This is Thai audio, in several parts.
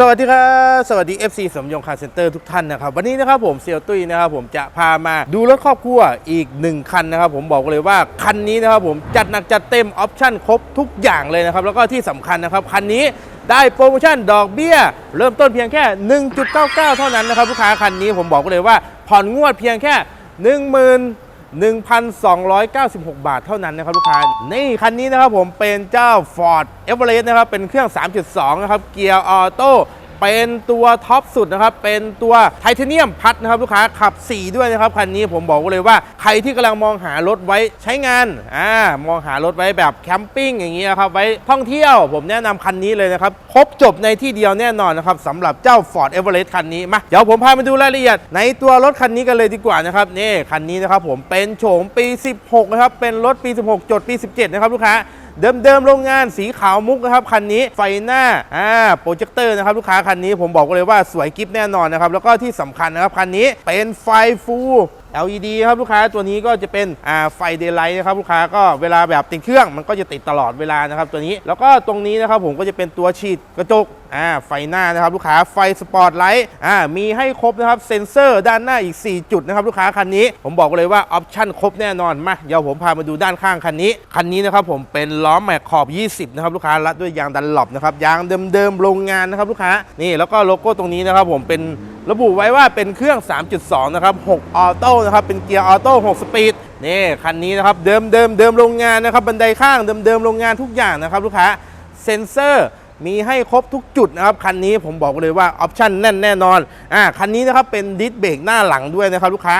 สวัสดีครับ สวัสดี FC สมยงคาร์เซ็นเตอร์ทุกท่านนะครับ วันนี้นะครับผมเซียวตุ้ยนะครับผมจะพามาดูรถครอบครัวอีก 1 คันนะครับผมบอกเลยว่าคันนี้นะครับผมจัดหนักจัดเต็มออปชั่นครบทุกอย่างเลยนะครับ แล้วก็ที่สำคัญนะครับ คันนี้ได้โปรโมชั่นดอกเบี้ย เริ่มต้นเพียงแค่ 1.99 เท่านั้นนะครับลูกค้าคันนี้ผมบอกเลยว่าผ่อนงวดเพียงแค่ 10,000 1,296 บาทเท่านั้นนะครับลูกค้า นี่คันนี้นะครับผมเป็นเจ้า Ford Everest นะครับ เป็นเครื่อง 3.2 นะครับ เกียร์ออโต้ เป็นตัวท็อปสุดนะครับ เป็นตัวไทเทเนียมพัดนะครับลูกค้าขับ 4 ด้วยนะครับคันนี้ผมบอกเลยว่าใครที่กำลังมองหารถไว้ใช้งานอ่ามองหารถไว้แบบแคมปิ้งอย่างนี้นะครับไว้ท่องเที่ยว ผมแนะนำคันนี้เลยนะครับ ครบจบในที่เดียวแน่นอนนะครับสำหรับเจ้า Ford Everest คันนี้มาเดี๋ยวผมพาไปดูรายละเอียด ในตัวรถคันนี้กันเลยดีกว่านะครับนี่คันนี้นะครับผมเป็นโฉมปี 16 นะครับเป็นรถปี 16 จดปี 17 นะครับลูกค้า เดิมๆโรงงานสีขาวมุกนะครับคันนี้ไฟหน้าอ่าโปรเจคเตอร์นะครับลูกค้าคันนี้ผมบอกเลยว่าสวยกิฟแน่นอนนะครับแล้วก็ที่สำคัญนะครับคันนี้เป็นไฟฟู LED ครับลูกค้าตัวนี้ก็จะเป็นอ่าไฟเดย์ไลท์นะครับลูกค้าก็เวลาแบบติดเครื่องมันก็จะติดตลอดเวลานะครับตัวนี้แล้วก็ตรงนี้นะครับผมก็จะเป็นตัวฉีดกระจกอ่าไฟหน้านะครับลูกค้าไฟสปอร์ตไลท์อ่ามีให้ครบนะครับเซ็นเซอร์ด้านหน้าอีก 4 จุดนะครับลูกค้าคันนี้ผมบอกเลยว่าออปชั่นครบแน่นอนมาเดี๋ยวผมพามาดูด้านข้างคันนี้ คันนี้นะครับผมเป็นล้อแม็กขอบ 20 นะครับลูกค้ารัดด้วยยางดันหลบนะครับยางเดิมๆโรงงานนะครับลูกค้านี่แล้วก็โลโก้ตรงนี้นะครับผมเป็น ระบุไว้ว่าเป็นเครื่อง 3.2 นะครับ 6 ออโต้นะครับ เป็นเกียร์ออโต้ 6 สปีด นี่ คันนี้นะครับ เดิมเดิมเดิมโรงงานนะครับ บันไดข้างเดิมเดิมโรงงานทุกอย่างนะครับ ลูกค้า เซ็นเซอร์มีให้ครบทุกจุดนะครับ คันนี้ผมบอกเลยว่าออปชั่นแน่นแน่นอน อ่า คันนี้นะครับเป็นดิสเบรกหน้าหลังด้วยนะครับลูกค้า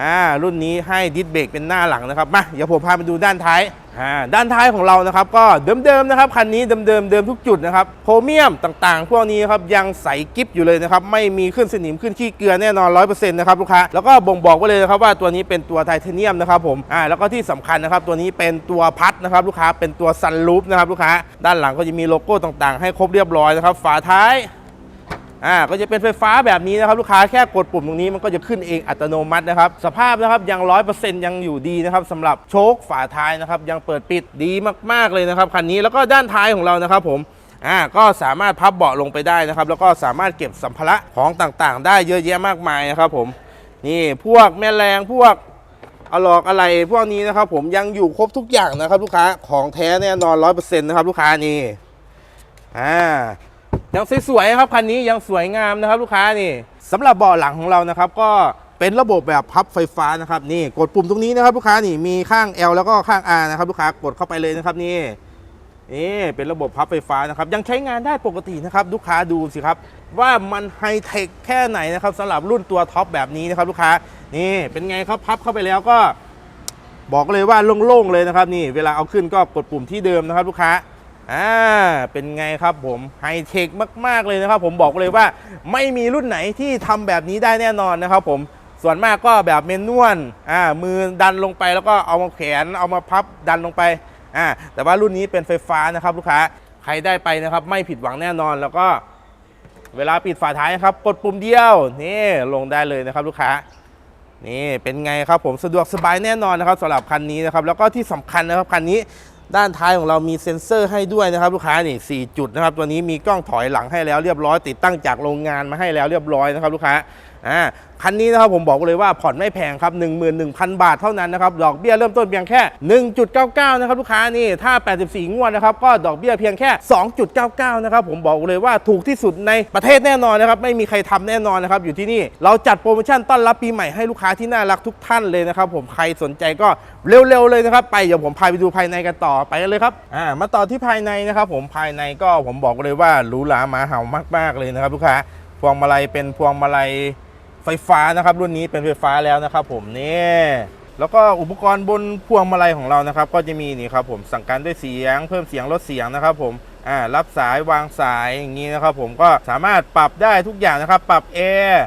อ่ารุ่นนี้ให้ดิสเบรกเป็นหน้าหลังนะครับมาเดี๋ยวผมพาไปดูด้านท้ายอ่าด้านท้ายของเรานะครับก็เดิมๆนะครับคันนี้เดิมๆเดิมทุกจุดนะครับโครเมียมต่างๆ พวกนี้ครับยังใสกิฟอยู่เลยนะครับไม่มีขึ้นสนิมขึ้นขี้เกลือแน่นอน100%นะครับลูกค้าแล้วก็บ่งบอกไว้เลยนะครับว่าตัวนี้เป็นตัวไทเทเนียมนะครับผมอ่าแล้วก็ที่สำคัญนะครับตัวนี้เป็นตัวพัดนะครับลูกค้าเป็นตัวซันรูฟนะครับลูกค้าด้านหลังก็จะมีโลโก้ต่างๆ ให้ครบเรียบร้อยนะครับฝาท้าย อ่าก็จะเป็นไฟฟ้าแบบนี้นะครับลูกค้าแค่กดปุ่มตรงนี้มันก็จะขึ้นเองอัตโนมัตินะครับสภาพนะครับยังร้อยเปอร์เซ็นต์ยังอยู่ดีนะครับสำหรับโชคฝาท้ายนะครับยังเปิดปิดดีมากๆเลยนะครับคันนี้แล้วก็ด้านท้ายของเรานะครับผมอ่าก็สามารถพับเบาะลงไปได้นะครับ แล้วก็สามารถเก็บสัมภาระของต่างๆ ได้เยอะแยะมากมายนะครับผมนี่พวกแม่แรงพวกเอาหลอกอะไรพวกนี้นะครับผมยังอยู่ครบทุกอย่างนะครับ ลูกค้าของแท้แน่นอนร้อยเปอร์เซ็นต์นะครับ ลูกค้านี่อ่า ยังสวยๆครับคันนี้ยังสวยงามนะครับลูกค้านี่สำหรับเบาะหลังของเรานะครับ ก็เป็นระบบแบบพับไฟฟ้านะครับนี่กดปุ่มตรงนี้นะครับลูกค้านี่มีข้าง L แล้วก็ข้าง R นะครับลูกค้ากดเข้าไปเลยนะครับนี่นี่เป็นระบบพับไฟฟ้านะครับยังใช้งานได้ปกตินะครับลูกค้าดูสิครับ ว่ามันไฮเทคแค่ไหนนะครับสำหรับรุ่นตัวท็อปแบบนี้นะครับลูกค้านี่เป็นไงครับพับเข้าไปแล้วก็ บอกเลยว่าโล่งๆเลยนะครับ นี่เวลาเอาขึ้นก็กดปุ่มที่เดิมนะครับ ลูกค้า อ่าเป็นไงครับผมไฮเทคมาก ๆ เลยนะครับ ผมบอกเลยว่าไม่มีรุ่นไหนที่ทำแบบนี้ได้แน่นอนนะครับผมส่วนมากก็แบบเมนนวลอ่ามือดันลงไปแล้วก็เอามาแขนเอามาพับดันลงไปอ่าแต่ว่ารุ่นนี้เป็นไฟฟ้านะครับลูกค้าใครได้ไปนะครับ ไม่ผิดหวังแน่นอนแล้วก็เวลาปิดฝาท้ายนะครับกดปุ่มเดียวนี่ลงได้เลยนะครับลูกค้านี่เป็นไงครับผมสะดวกสบายแน่นอนนะครับสำหรับคันนี้นะครับแล้วก็ที่สำคัญนะครับคันนี้ ด้านท้ายของเรามีเซ็นเซอร์ให้ด้วยนะครับลูกค้านี่ 4 จุดนะครับ ตัวนี้มีกล้องถอยหลังให้แล้วเรียบร้อยติดตั้งจากโรงงานมาให้แล้วเรียบร้อยนะครับลูกค้า อ่าคันนี้นะครับผมบอกเลยว่าผ่อนไม่แพงครับ 11,000 บาทเท่านั้นนะครับ ดอกเบี้ยเริ่มต้นเพียงแค่ 1.99 นะครับลูกค้านี่ถ้า 84 งวดนะครับ ก็ดอกเบี้ยเพียงแค่ 2.99 นะครับผมบอกเลยว่าถูกที่สุดในประเทศแน่นอนนะครับ ไม่มีใครทำแน่นอนนะครับ อยู่ที่นี่เราจัดโปรโมชั่นต้อนรับปีใหม่ให้ลูกค้าที่น่ารักทุกท่านเลยนะครับผมใครสนใจก็เร็วๆเลยนะครับ ไปเดี๋ยวผมพาไปดูภายในกันต่อไปกันเลยครับอ่ามาต่อที่ภายในนะครับผมภายในก็ผมบอกเลยว่าหรูหรามาเห่ามากๆเลยนะครับลูกค้าพวงมาลัยเป็นพวงมาลัย ไฟฟ้านะครับ รุ่นนี้เป็นไฟฟ้าแล้วนะครับ ผมนี่แล้วก็อุปกรณ์บนพวงมาลัยของเรานะครับ ก็จะมีนี่ครับผมสั่งการด้วยเสียง เพิ่มเสียงลดเสียงนะครับ ผมอ่ารับสายวางสายอย่างนี้นะครับ ผมก็สามารถปรับได้ทุกอย่างนะครับ ปรับแอร์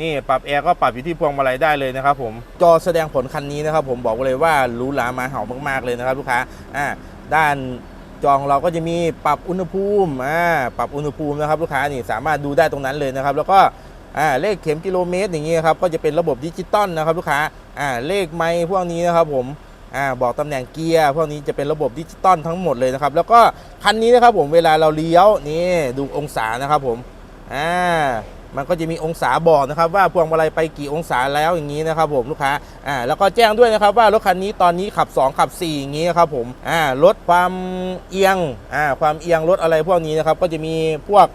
นี่ปรับแอร์ก็ปรับอยู่ที่พวงมาลัยได้เลยนะครับผมจอแสดงผลคันนี้นะครับ ผมบอกเลยว่าหรูหรามาเห่ามากๆเลยนะครับ ลูกค้าอ่าด้านจอของเราก็จะมีปรับอุณหภูมิอ่าปรับอุณหภูมินะครับ ลูกค้านี่สามารถดูได้ตรงนั้นเลยนะครับ แล้วก็ อ่าเลขเข็มกิโลเมตรอย่างนี้ครับก็จะเป็นระบบดิจิตอลนะครับลูกค้าอ่าเลขไมค์พวกนี้นะครับผมอ่าบอกตำแหน่งเกียร์พวกนี้จะเป็นระบบดิจิตอลทั้งหมดเลยนะครับแล้วก็คันนี้นะครับผมเวลาเราเลี้ยวนี่ดูองศานะครับผมอ่ามันก็จะมีองศาบอกนะครับว่าพวงมาลัยไปกี่องศาแล้วอย่างนี้นะครับผมลูกค้าอ่าแล้วก็แจ้งด้วยนะครับว่ารถคันนี้ตอนนี้ขับ 2 ขับ 4 อย่างนี้นะครับผมอ่าลดความเอียงอ่าความเอียงลดอะไรพวกนี้นะครับก็จะมีพวก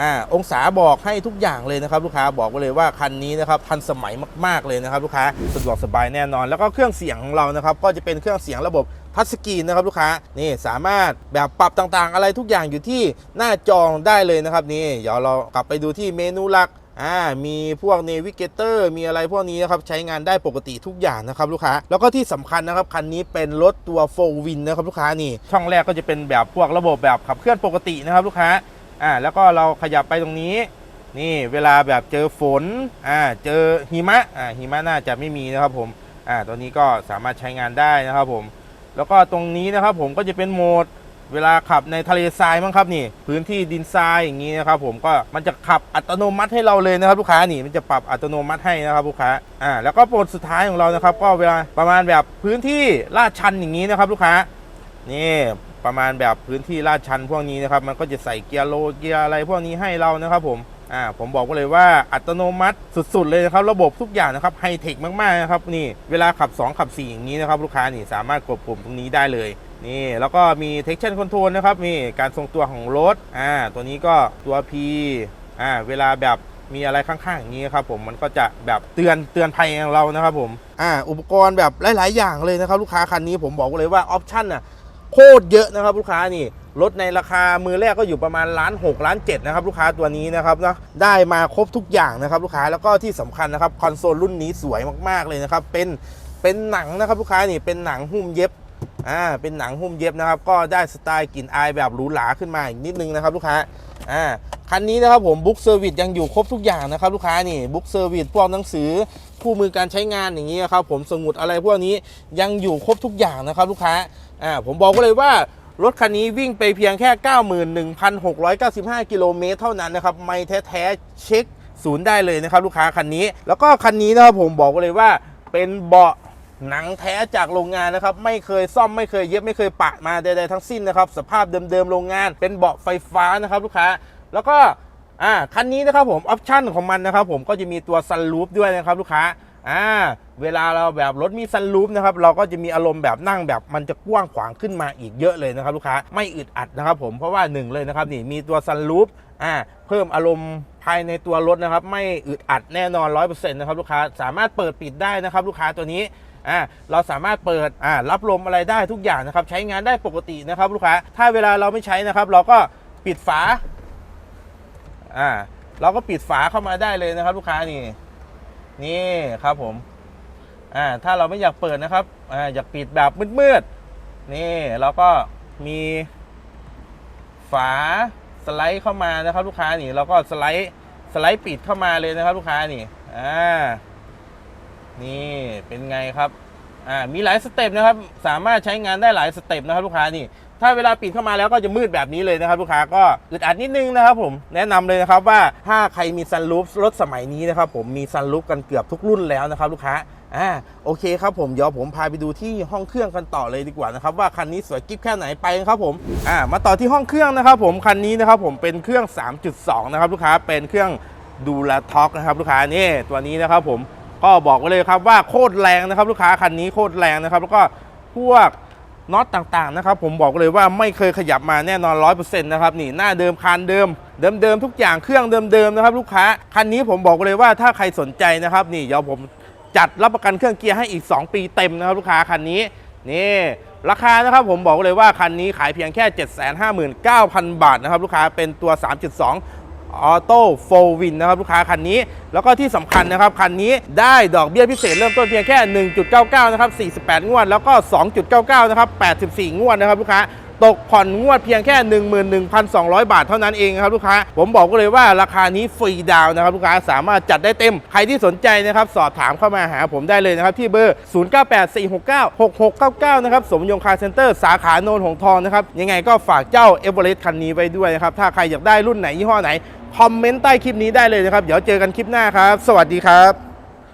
อ่าองศาบอกให้ทุกอย่างเลยนะครับลูกค้าบอกไว้เลยว่าคันนี้นะครับทันสมัยมากๆเลยนะครับลูกค้าสะดวกสบายแน่นอน แล้วก็เครื่องเสียงของเรานะครับก็จะเป็นเครื่องเสียงระบบทัชสกรีนนะครับลูกค้านี่สามารถแบบปรับต่างๆ อะไรทุกอย่างอยู่ที่หน้าจอได้เลยนะครับนี่เดี๋ยวเรากลับไปดูที่เมนูหลักอ่ามีพวกเนวิเกเตอร์มีอะไรพวกนี้นะครับใช้งานได้ปกติทุกอย่างนะครับลูกค้า แล้วก็ที่สำคัญนะครับคันนี้เป็นรถตัวโฟวินนะครับลูกค้านี่ช่องแรกก็จะเป็นแบบพวกระบบแบบขับเคลื่อนปกตินะครับลูกค้า อ่าแล้วก็เราขยับไปตรงนี้ นี่เวลาแบบเจอฝนอ่าเจอหิมะอ่าหิมะน่าจะไม่มีนะครับผมอ่าตัวนี้ก็สามารถใช้งานได้นะครับผมแล้วก็ตรงนี้นะครับผมก็จะเป็นโหมดเวลาขับในทะเลทรายมั้งครับนี่ พื้นที่ดินทรายอย่างนี้นะครับผมก็มันจะขับอัตโนมัติให้เราเลยนะครับลูกค้านี่มันจะปรับอัตโนมัติให้นะครับลูกค้าอ่าแล้วก็โหมดสุดท้ายของเรานะครับ ก็เวลาประมาณแบบพื้นที่ลาดชันอย่างนี้นะครับลูกค้านี่ ประมาณแบบพื้นที่ลาดชันพวกนี้นะครับ มันก็จะใส่เกียร์โลเกียร์อะไรพวกนี้ให้เรานะครับผมอ่าผมบอกไว้เลยว่าอัตโนมัติสุด ๆ เลยนะครับ ระบบทุกอย่างนะครับไฮเทคมากๆนะครับนี่เวลาขับ 2 ขับ 4 อย่างนี้นะครับ ลูกค้านี่สามารถกดปุ่มตรงนี้ได้เลยนี่แล้วก็มี traction control นะครับมีการทรงตัวของรถอ่าตัวนี้ก็ตัว P อ่าเวลาแบบมีอะไรข้างๆอย่างนี้ครับผมมันก็จะแบบเตือนเตือนภัยของเรานะครับผมอ่าอุปกรณ์แบบหลาย ๆ อย่างเลยนะครับ ลูกค้าคันนี้ผมบอกเลยว่าออปชั่นอะ คตรเยอะนะครับลูกค้านี่รถในราคามือแรกก็อยู่ประมาณล้านหกล้านเจ็ดนะครับลูกค้าตัวนี้นะครับเนาะได้มาครบทุกอย่างนะครับลูกค้าแล้วก็ที่สำคัญนะครับคอนโซลรุ่นนี้สวยมากๆเลยนะครับเป็นเป็นหนังนะครับลูกค้านี่เป็นหนังหุ้มเย็บอ่าเป็นหนังหุ้มเย็บนะครับ ก็ได้สไตล์กลิ่นอายแบบหรูหราขึ้นมาอีกนิดนึงนะครับลูกค้าอ่าคันนี้นะครับผมบุ๊กเซอร์วิสยังอยู่ครบทุกอย่างนะครับลูกค้านี่บุ๊กเซอร์วิสพวกหนังสือ คู่มือการใช้งานอย่างนี้ครับผมสมุดอะไรพวกนี้ยังอยู่ครบทุกอย่างนะครับลูกค้าอ่าผมบอกเลยว่ารถคันนี้วิ่งไปเพียงแค่ 91,695 กิโลเมตรเท่านั้นนะครับ ไม่แท้ๆเช็คศูนย์ได้เลยนะครับ ลูกค้าคันนี้ แล้วก็คันนี้นะครับผมบอกเลยว่าเป็นเบาะหนังแท้จากโรงงานนะครับ ไม่เคยซ่อมไม่เคยเย็บไม่เคยปะมาใดๆทั้งสิ้นนะครับ สภาพเดิมๆโรงงาน เป็นเบาะไฟฟ้านะครับ ลูกค้า แล้วก็ อ่าคันนี้นะครับผมออปชั่นของมันนะครับผมก็จะมีตัวซันรูฟด้วยนะครับลูกค้าอ่าเวลาเราแบบรถมีซันรูฟนะครับเราก็จะมีอารมณ์แบบนั่งแบบมันจะกว้างขวางขึ้นมาอีกเยอะเลยนะครับลูกค้าไม่อึดอัดนะครับผมเพราะว่าหนึ่งเลยนะครับนี่มีตัวซันรูฟอ่าเพิ่มอารมณ์ภายในตัวรถนะครับไม่อึดอัดแน่นอน 100%นะครับลูกค้าสามารถเปิดปิดได้นะครับลูกค้าตัวนี้อ่าเราสามารถเปิดอ่ารับลมอะไรได้ทุกอย่างนะครับใช้งานได้ปกตินะครับลูกค้าถ้าเวลาเราไม่ใช้นะครับเราก็ปิดฝา อ่า เราก็ปิดฝาเข้ามาได้เลยนะครับ ลูกค้านี่ นี่ครับผม อ่า ถ้าเราไม่อยากเปิดนะครับ อ่า อยากปิดแบบมืดๆ นี่เราก็มีฝาสไลด์เข้ามานะครับ ลูกค้านี่ เราก็สไลด์สไลด์ปิดเข้ามาเลยนะครับ ลูกค้านี่ อ่า นี่เป็นไงครับ อ่า มีหลายสเต็ปนะครับ สามารถใช้งานได้หลายสเต็ปนะครับ ลูกค้านี่ ถ้าเวลาปิดเข้ามาแล้วก็จะมืดแบบนี้เลยนะครับลูกค้าก็อึดอัดนิดนึงนะครับผมแนะนำเลยนะครับว่าถ้าใครมีซันรูฟรถสมัยนี้นะครับผมมีซันรูฟกันเกือบทุกรุ่นแล้วนะครับลูกค้าอ่าโอเคครับผมเดี๋ยวผมพาไปดูที่ห้องเครื่องกันต่อเลยดีกว่านะครับว่าคันนี้สวยกิ๊บแค่ไหนไปครับผมอ่ามาต่อที่ห้องเครื่องนะครับผมคันนี้นะครับผมเป็นเครื่อง 3.2 นะครับลูกค้าเป็นเครื่องดูแลท็อกนะครับลูกค้านี่ตัวนี้นะครับผมก็บอกไว้เลยครับว่าโคตรแรงนะครับลูกค้าคันนี้โคตรแรงนะครับแล้วก็พวก น็อตต่างๆนะครับผมบอกเลยว่าไม่เคยขยับมาแน่นอน 100%นะครับนี่หน้าเดิมคันเดิม เดิมๆทุกอย่างเครื่องเดิมๆนะครับลูกค้าคันนี้ผมบอกเลยว่าถ้าใครสนใจนะครับ นี่เดี๋ยวผมจัดรับประกันเครื่องเกียร์ให้อีก 2 ปีเต็มนะครับลูกค้าคันนี้นี่ราคานะครับผมบอกเลยว่าคันนี้ขายเพียงแค่ 759,000 บาทนะครับลูกค้าเป็นตัว 3.2 ออโต้โฟวินนะครับลูกค้าคันนี้ แล้วก็ที่สำคัญนะครับ คันนี้ได้ดอกเบี้ยพิเศษเริ่มต้นเพียงแค่ 1.99 นะครับ 48 งวด แล้วก็ 2.99 นะครับ 84 งวดนะครับลูกค้าตกผ่อนงวดเพียงแค่ 11,200 บาทเท่านั้นเองครับลูกค้า ผมบอกก็เลยว่าราคานี้ฟรีดาวน์นะครับลูกค้าสามารถจัดได้เต็ม ใครที่สนใจนะครับสอบถามเข้ามาหาผมได้เลยนะครับ ที่เบอร์ 0984696699 นะครับ สมยงคาร์เซ็นเตอร์สาขาโนนหงทองนะครับ ยังไงก็ฝากเจ้าเอเวอเรสต์คันนี้ไว้ด้วยนะครับ ถ้าใครอยากได้รุ่นไหนยี่ห้อไหน คอมเมนต์ใต้คลิปนี้ได้เลยนะครับ เดี๋ยวเจอกันคลิปหน้าครับ สวัสดีครับ